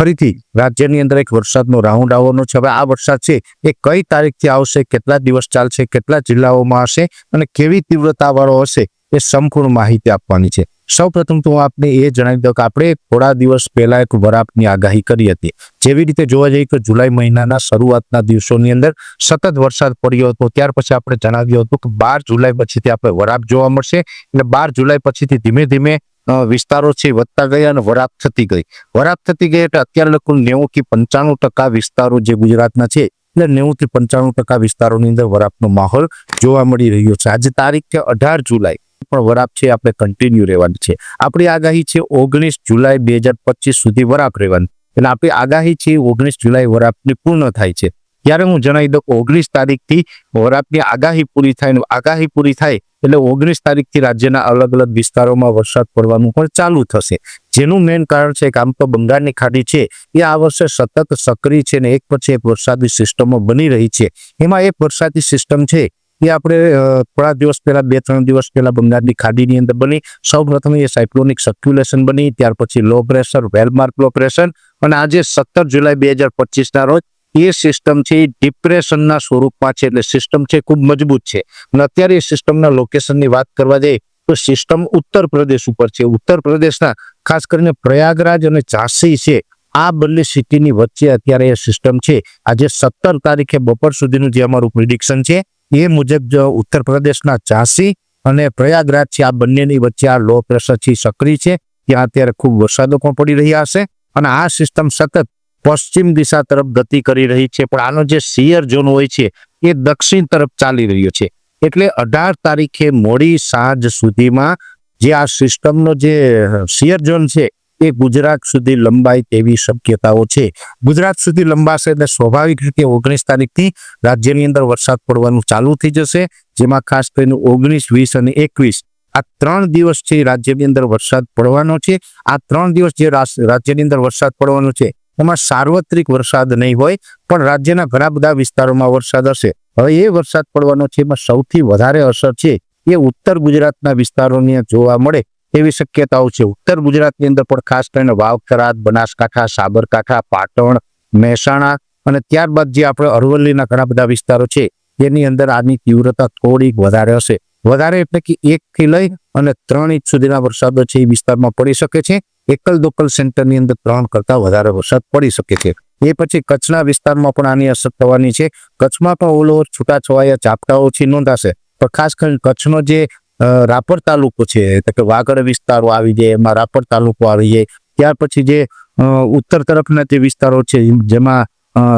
ફરીથી રાજ્યની અંદર એક વરસાદનો રાઉન્ડ આવવાનો છે. હવે આ વરસાદ છે એ કઈ તારીખથી આવશે, કેટલા દિવસ ચાલશે, કેટલા જિલ્લાઓમાં હશે અને કેવી તીવ્રતાવાળો હશે એ સંપૂર્ણ માહિતી આપવાની છે. સૌ પ્રથમ તો હું આપને એ જણાવી દઉં કે આપણે થોડા દિવસ પહેલા એક વરાપની આગાહી કરી હતી. જેવી રીતે જોવા જઈએ તો જુલાઈ મહિનાના શરૂઆતના દિવસોની અંદર સતત વરસાદ પડ્યો હતો. ત્યાર પછી આપણે જણાવ્યું હતું કે બાર જુલાઈ પછીથી આપણે વરાપ જોવા મળશે એટલે બાર જુલાઈ પછીથી ધીમે ધીમે વિસ્તારો છે, વધતા ગયા અને વરાપ થતી ગઈ. વરાપ થતી ગઈ એટલે અત્યારે લગભગ નેવું થી પંચાણું ટકા વિસ્તારો જે ગુજરાતના છે, એટલે નેવું થી પંચાણું ટકા વિસ્તારોની અંદર વરાપનો માહોલ જોવા મળી રહ્યો છે. આજે તારીખ છે અઢાર જુલાઈ. પણ વરાપ છે, આપણે કન્ટિન્યુ રહેવાની છે. આપણી આગાહી છે ઓગણીસ જુલાઈ બે સુધી વરાપ રહેવાની. એટલે આપણી આગાહી છે ઓગણીસ જુલાઈ વરાપની પૂર્ણ થાય છે. ત્યારે હું જણાવી દઉં, ઓગણીસ તારીખથી વરાપની આગાહી પૂરી થાય આગાહી પૂરી થાય એટલે ઓગણીસ તારીખથી રાજ્યના અલગ અલગ વિસ્તારોમાં વરસાદ પડવાનું પણ ચાલુ થશે. જેનું મેઇન કારણ છે કે આમ તો બંગાળની ખાડી છે, એ આ વર્ષે સતત સક્રિય છે ને એક પછી એક વરસાદી સિસ્ટમો બની રહી છે. એમાં એક વરસાદી સિસ્ટમ છે, એ આપણે થોડા દિવસ પહેલા, બે, ત્રણ દિવસ પહેલા બંગાળની ખાડીની અંદર બની. સૌ પ્રથમ એ સાયક્લોનિક સર્ક્યુલેશન બની, ત્યાર પછી low pressure well marked low pressure, અને આજે સત્તર જુલાઈ બે હજાર પચીસના રોજ એ સિસ્ટમ છે, એ ડિપ્રેશનના સ્વરૂપમાં છે એટલે સિસ્ટમ છે, ખૂબ મજબૂત છે. અને અત્યારે એ સિસ્ટમના લોકેશનની વાત કરવા જઈએ, તો સિસ્ટમ ઉત્તર પ્રદેશ ઉપર છે. ઉત્તર પ્રદેશના ખાસ કરીને પ્રયાગરાજ અને ઝાંસી છે, આ બંને સિટીની વચ્ચે અત્યારે એ સિસ્ટમ છે. આજે સત્તર તારીખે બપોર સુધીનું જે અમારું પ્રિડિક્શન છે, એ મુજબ ઉત્તર પ્રદેશના ઝાંસી અને પ્રયાગરાજ છે, આ બંનેની વચ્ચે આ લો પ્રેશર છે સક્રિય છે. ત્યાં અત્યારે ખૂબ વરસાદો પણ પડી રહ્યા હશે અને આ સિસ્ટમ સતત પશ્ચિમ દિશા તરફ ગતિ કરી રહી છે. પણ આનો જે સિયર ઝોન હોય છે, એ દક્ષિણ તરફ ચાલી રહ્યો છે. એટલે અઢાર તારીખે મોડી સાંજ સુધીમાં જે આ સિસ્ટમનો જે સિયર ઝોન છે, એ ગુજરાત સુધી લંબાય તેવી શક્યતાઓ છે. ગુજરાત સુધી લંબાશે એટલે સ્વાભાવિક રીતે ઓગણીસ તારીખથી રાજ્યની અંદર વરસાદ પડવાનું ચાલુ થઈ જશે, જેમાં ખાસ કરીને ઓગણીસ, વીસ અને એકવીસ. આ ત્રણ દિવસથી રાજ્યની અંદર વરસાદ પડવાનો છે, આ ત્રણ દિવસ જે રાજ્યની અંદર વરસાદ પડવાનો છે એમાં સાર્વત્રિક વરસાદ નહીં હોય, પણ રાજ્યના ઘણા બધા વિસ્તારોમાં વરસાદ હશે. હવે એ વરસાદ પડવાનો છે, એમાં સૌથી વધારે અસર છે એ ઉત્તર ગુજરાતના વિસ્તારોની જોવા મળે એવી શક્યતાઓ છે. ઉત્તર ગુજરાતની અંદર પણ ખાસ કરીને વાવ બનાસકાંઠા, સાબરકાંઠા, પાટણ, મહેસાણા અને ત્યારબાદ જે આપણે અરવલ્લીના ઘણા બધા વિસ્તારો છે, એની અંદર આની તીવ્રતા થોડીક વધારે હશે. વધારે એટલે કે એક થી લઈ અને ત્રણ ઇંચ સુધીના વરસાદો છે એ વિસ્તારમાં પડી શકે છે. એકલ દોકલ સેન્ટરની અંદર ત્રણ કરતા વધારે વરસાદ પડી શકે છે. એ પછી કચ્છના વિસ્તારમાં પણ આની અસર થવાની છે. કચ્છમાં પણ ઓલ ઓવર છૂટાછવાયા ઓછી નોંધાશે. પણ ખાસ કરીને કચ્છનો જે રાપર તાલુકો છે, એટલે કે વાગડ વિસ્તારો આવી જાય, એમાં રાપર તાલુકો આવી જાય, ત્યાર પછી જે ઉત્તર તરફના જે વિસ્તારો છે, જેમાં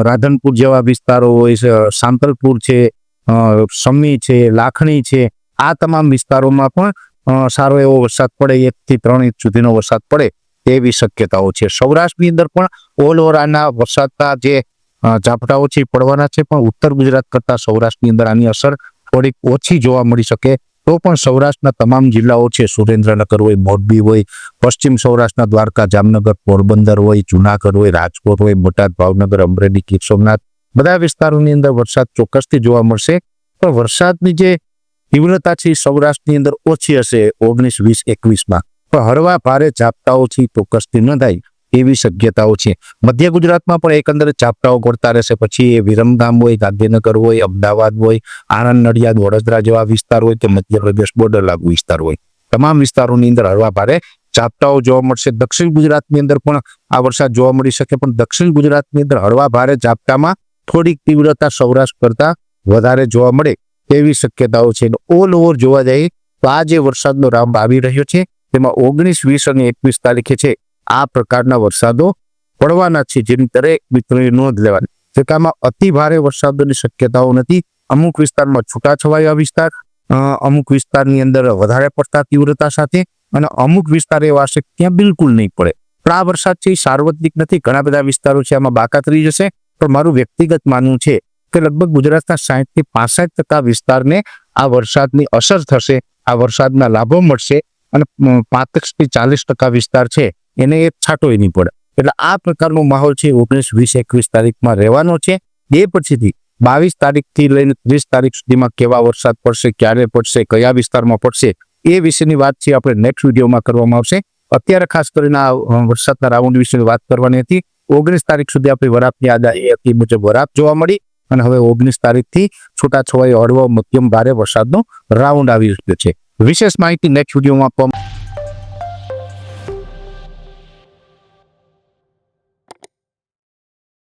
રાધનપુર જેવા વિસ્તારો હોય સાંતલપુર છે સમી છે, લાખણી છે, આ તમામ વિસ્તારોમાં પણ સારો એવો વરસાદ પડે એકથી ત્રણ ઇંચ સુધીનો વરસાદ પડે. તેવી શક્યતાઓ છે. સૌરાષ્ટ્રની અંદર પણ ઓલ ઓવર આના વરસાદના જે ઝાપટાઓ છે પડવાના છે, પણ ઉત્તર ગુજરાત કરતા સૌરાષ્ટ્રની અંદર આની અસર થોડીક ઓછી જોવા મળી શકે. તો પણ સૌરાષ્ટ્રના તમામ જિલ્લાઓ છે, સુરેન્દ્રનગર હોય, મોરબી હોય, પશ્ચિમ સૌરાષ્ટ્રના દ્વારકા, જામનગર, પોરબંદર હોય, જુનાગઢ હોય, રાજકોટ હોય, બોટાદ, ભાવનગર, અમરેલી, ગીર સોમનાથ, બધા વિસ્તારોની અંદર વરસાદ ચોક્કસથી જોવા મળશે. પણ વરસાદની જે તીવ્રતા છે સૌરાષ્ટ્રની અંદર ઓછી હશે ઓગણીસ વીસ એકવીસમાં. હળવા ભારે ઝાપટાઓથી ચોક્કસથી ન થાય એવી શક્યતાઓ છે. મધ્ય ગુજરાતમાં પણ એકંદરે ઝાપટાઓ પડતા રહેશે. પછી એ વિરમગામ હોય, ગાંધીનગર હોય, અમદાવાદ હોય, આણંદ, નડિયાદ, વડોદરા જેવા વિસ્તાર હોય કે મધ્યપ્રદેશ બોર્ડર લાગુ વિસ્તાર હોય. તમામ વિસ્તારોની અંદર હળવા ભારે ઝાપટાઓ જોવા મળશે. દક્ષિણ ગુજરાતની અંદર પણ આ વરસાદ જોવા મળી શકે, પણ દક્ષિણ ગુજરાતની અંદર હળવા ભારે ઝાપટામાં થોડીક તીવ્રતા સૌરાષ્ટ્ર કરતા વધારે જોવા મળે તેવી શક્યતાઓ છે. ઓલ ઓવર જોવા જઈએ તો આ જે વરસાદનો રામ આવી રહ્યો છે તેમાં ઓગણીસ, વીસ અને એકવીસ તારીખે છે આ પ્રકારના વરસાદો પડવાના છે, જેની દરેક મિત્રોએ નોંધ લેવાની. જેકામાં અતિ ભારે વરસાદોની શક્યતાઓ નથી. અમુક વિસ્તારમાં છૂટાછવાયા વિસ્તાર અમુક વિસ્તારની અંદર વધારે પડતા તીવ્રતા સાથે અને અમુક વિસ્તાર એવા હશે ત્યાં બિલકુલ નહીં પડે. પણ આ વરસાદ છે એ સાર્વત્રિક નથી. ઘણા બધા વિસ્તારો છે આમાં બાકાત રહી જશે. પણ મારું વ્યક્તિગત માનવું છે કે લગભગ ગુજરાતના સાહીઠથી પાસઠ ટકા વિસ્તારને આ વરસાદની અસર થશે, આ વરસાદના લાભો મળશે અને પાંત્રીસથી ચાલીસ ટકા વિસ્તાર છે, એને એક છાંટોય નહીં પડે. એટલે આ પ્રકારનો માહોલ છે, ઓગણીસ, વીસ, એકવીસ તારીખમાં રહેવાનો છે. એ પછીથી બાવીસ તારીખથી લઈને ત્રીસ તારીખ સુધીમાં કેવા વરસાદ પડશે, ક્યારે પડશે, કયા વિસ્તારમાં પડશે, એ વિશેની વાત છે, આપણે નેક્સ્ટ વિડીયોમાં કરવામાં આવશે. અત્યારે ખાસ કરીને આ વરસાદના રાઉન્ડ વિશે વાત કરવાની હતી. ઓગણીસ તારીખ સુધી આપણી વરાપની આગાહી હતી મુજબ વરાપ જોવા મળી. અને હવે ઓગણીસ તારીખથી છૂટાછવાઈ હળવો મધ્યમ ભારે વરસાદનો રાઉન્ડ આવી રહ્યો છે. વિશેષ માહિતી નેક્સ્ટ વિડીયોમાં આપવામાં